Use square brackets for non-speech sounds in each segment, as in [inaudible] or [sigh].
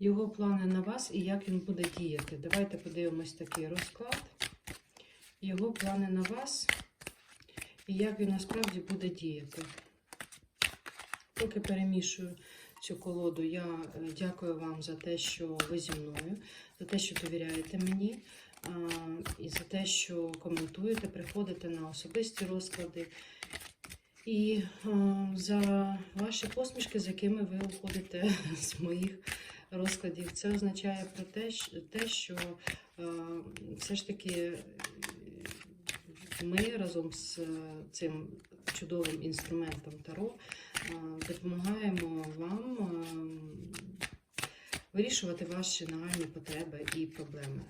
його плани на вас і як він буде діяти. Давайте подивимось такий розклад. Його плани на вас і як він насправді буде діяти. Поки перемішую цю колоду, я е, дякую вам за те, що ви зі мною, за те, що довіряєте мені, і за те, що коментуєте, приходите на особисті розклади. І за ваші посмішки, з якими ви уходите [laughs] з моїх розкладів. Це означає про те, що, те що е, все ж таки е, ми разом з е, цим чудовим інструментом Таро допомагаємо вам вирішувати ваші нагальні потреби і проблеми.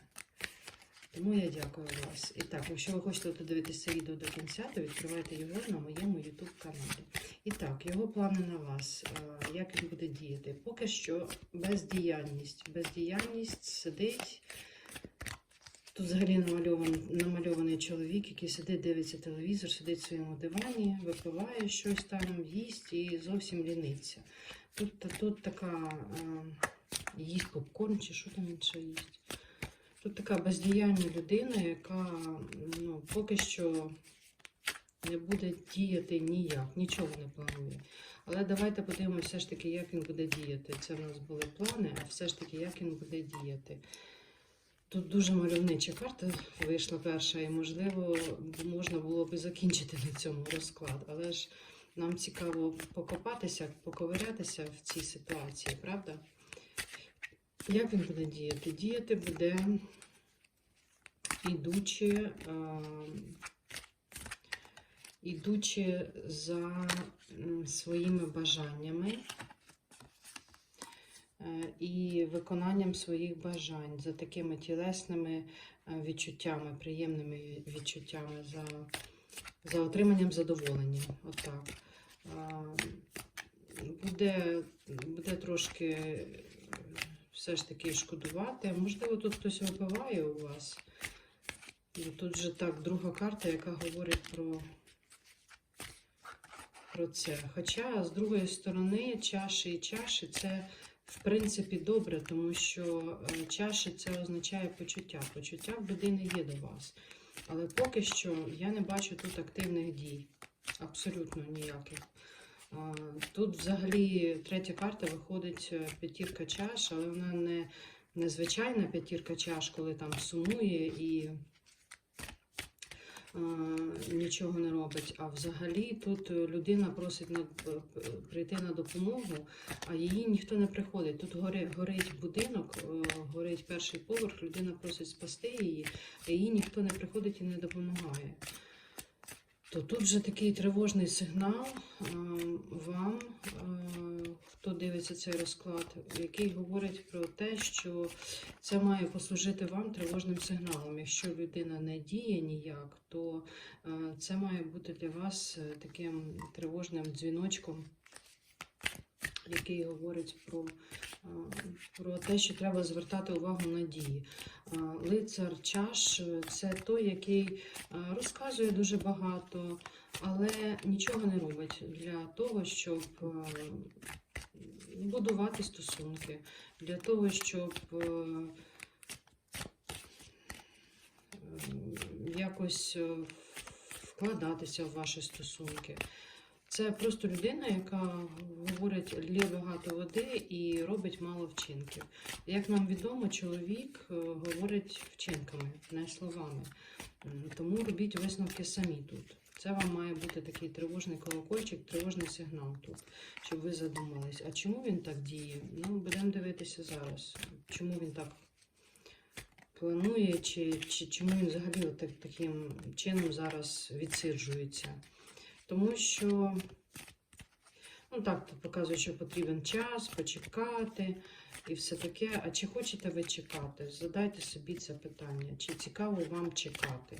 Тому я дякую вас. І так, якщо ви хочете додивитися відео до кінця, то відкривайте його на моєму YouTube каналі. І так, його плани на вас, е, як він буде діяти. Поки що бездіяльність. Бездіяльність сидить. Тут взагалі намальований, намальований чоловік, який сидить, дивиться телевізор, сидить в своєму дивані, випиває щось там, їсть і зовсім ліниться. Тут, тут така е, їсть попкорн чи що там він ще їсть. Тут така бездіяльна людина, яка ну, поки що не буде діяти ніяк, нічого не планує. Але давайте подивимося все ж таки, як він буде діяти. Це в нас були плани, а все ж таки, як він буде діяти. Тут дуже мальовнича карта вийшла перша, і, можливо, можна було би закінчити на цьому розклад. Але ж нам цікаво покопатися, поковирятися в цій ситуації, правда? Як він буде діяти? Діяти буде, ідучи, е, ідучи за своїми бажаннями е, і виконанням своїх бажань, за такими тілесними е, відчуттями, приємними відчуттями, за, за отриманням задоволення. Отак. Е, Буде, буде трошки все ж таки шкодувати. Можливо, тут хтось випиває у вас. Тут же так друга карта, яка говорить про, про це. Хоча, з другої сторони, чаші і чаші це в принципі добре, тому що е, чаші це означає почуття. Почуття в людини є до вас. Але поки що я не бачу тут активних дій. Абсолютно ніяких. Тут взагалі третя карта виходить е, п'ятірка чаш, але вона не, не звичайна п'ятірка чаш, коли там сумує і а, нічого не робить. А взагалі тут людина просить на, прийти на допомогу, а її ніхто не приходить. Тут гори, горить будинок, е, горить перший поверх, людина просить спасти її, а їй ніхто не приходить і не допомагає. То тут вже такий тривожний сигнал е, вам, е, хто дивиться цей розклад, який говорить про те, що це має послужити вам тривожним сигналом. Якщо людина не діє ніяк, то е, це має бути для вас таким тривожним дзвіночком, який говорить про, е, про те, що треба звертати увагу на дії. Е, Лицар чаш е, це той, який розказує дуже багато, але нічого не робить для того, щоб будувати стосунки, для того, щоб якось вкладатися в ваші стосунки. Це просто людина, яка говорить лє багато води і робить мало вчинків. Як нам відомо, чоловік е, говорить вчинками, не словами. Тому робіть висновки самі тут. Це вам має бути такий тривожний колокольчик, тривожний сигнал тут, щоб ви задумались. А чому він так діє? Ну, будемо дивитися зараз. Чому він так планує, чи, чи чому він взагалі так, таким чином зараз відсиджується? Тому що, ну так, тут показує, що потрібен час, почекати і все таке. А чи хочете ви чекати? Задайте собі це питання, чи цікаво вам чекати.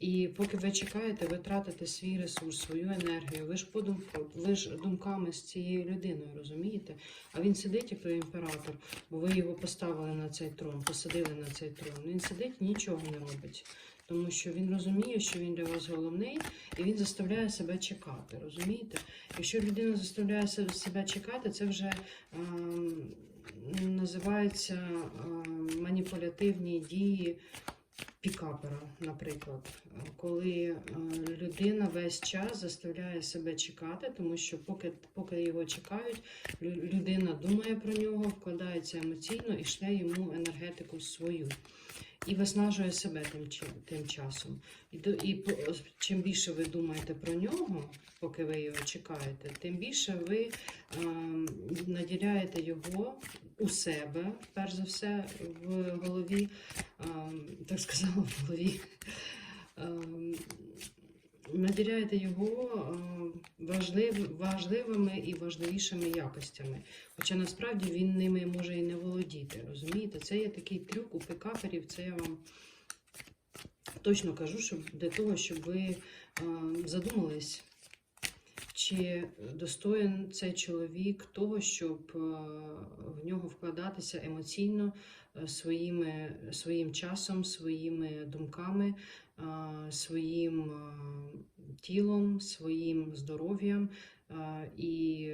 І поки ви чекаєте, ви тратите свій ресурс, свою енергію. Ви ж подум... ви ж думками з цією людиною, розумієте? А він сидить як той імператор, бо ви його поставили на цей трон, посадили на цей трон. Він сидить, нічого не робить. Тому що він розуміє, що він для вас головний, і він заставляє себе чекати. Розумієте? Якщо людина заставляє себе чекати, це вже не називається е, маніпулятивні дії пікапера, наприклад, Е, коли е, людина весь час заставляє себе чекати, тому що поки, поки його чекають, людина думає про нього, вкладається емоційно і шле йому енергетику свою. І виснажує себе тим, тим часом. І, і чим більше ви думаєте про нього, поки ви його чекаєте, тим більше ви е, наділяєте його у себе, перш за все, в голові, е, так сказала, в голові. Ем, Наділяєте його ем, важлив, важливими і важливішими якостями. Хоча насправді він ними може і не володіти. Розумієте? Це є такий трюк у пікаперів, це я вам точно кажу, щоб для того, щоб ви ем, задумались, чи достоин цей чоловік того, щоб е, в нього вкладатися емоційно е, своїми, своїм часом, своїми думками, е, своїм е, тілом, своїм здоров'ям. І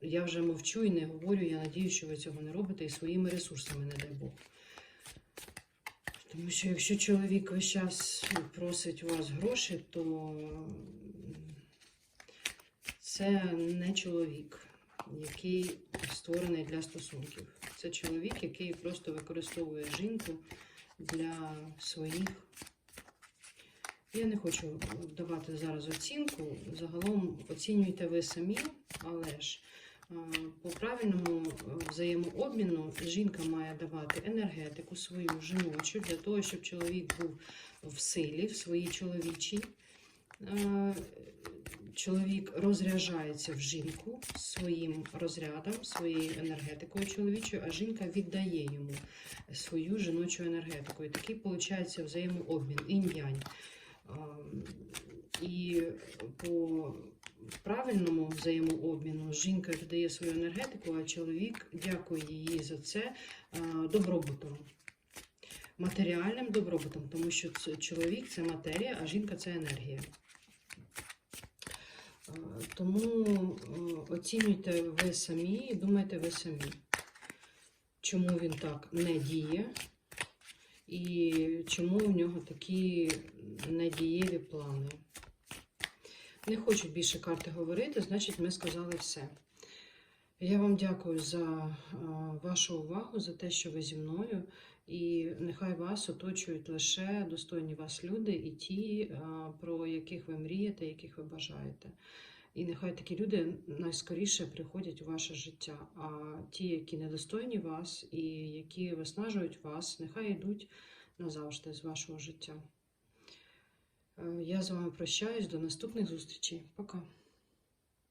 я вже мовчу і не говорю. Я надію, що ви цього не робите і своїми ресурсами, не дай Бог. Тому що якщо чоловік весь час просить у вас гроші, то це не чоловік, який створений для стосунків. Це чоловік, який просто використовує жінку для своїх. Я не хочу давати зараз оцінку. Загалом оцінюйте ви самі, але ж е, по правильному е, взаємообміну жінка має давати енергетику свою жіночу для того, щоб чоловік був в силі, в своїй чоловічій. Е, Чоловік розряджається в жінку своїм розрядом, своєю енергетикою чоловічою, а жінка віддає йому свою жіночу енергетику. І такий виходить взаємообмін, інь-янь. Ем, І по правильному взаємообміну жінка віддає свою енергетику, а чоловік дякує їй за це е, добробутом. Матеріальним добробутом, тому що чоловік це матерія, а жінка це енергія. Е, Тому е, оцінюйте ви самі і думайте ви самі, чому він так не діє, і чому в нього такі недієві плани. Не хочуть більше карти говорити, значить, ми сказали все. Я вам дякую за е, вашу увагу, за те, що ви зі мною. І нехай вас оточують лише достойні вас люди і ті, е, про яких ви мрієте, яких ви бажаєте. І нехай такі люди найскоріше приходять у ваше життя. А ті, які недостойні вас і які виснажують вас, нехай йдуть назавжди з вашого життя. Е, Я з вами прощаюсь до наступних зустрічей. Пока.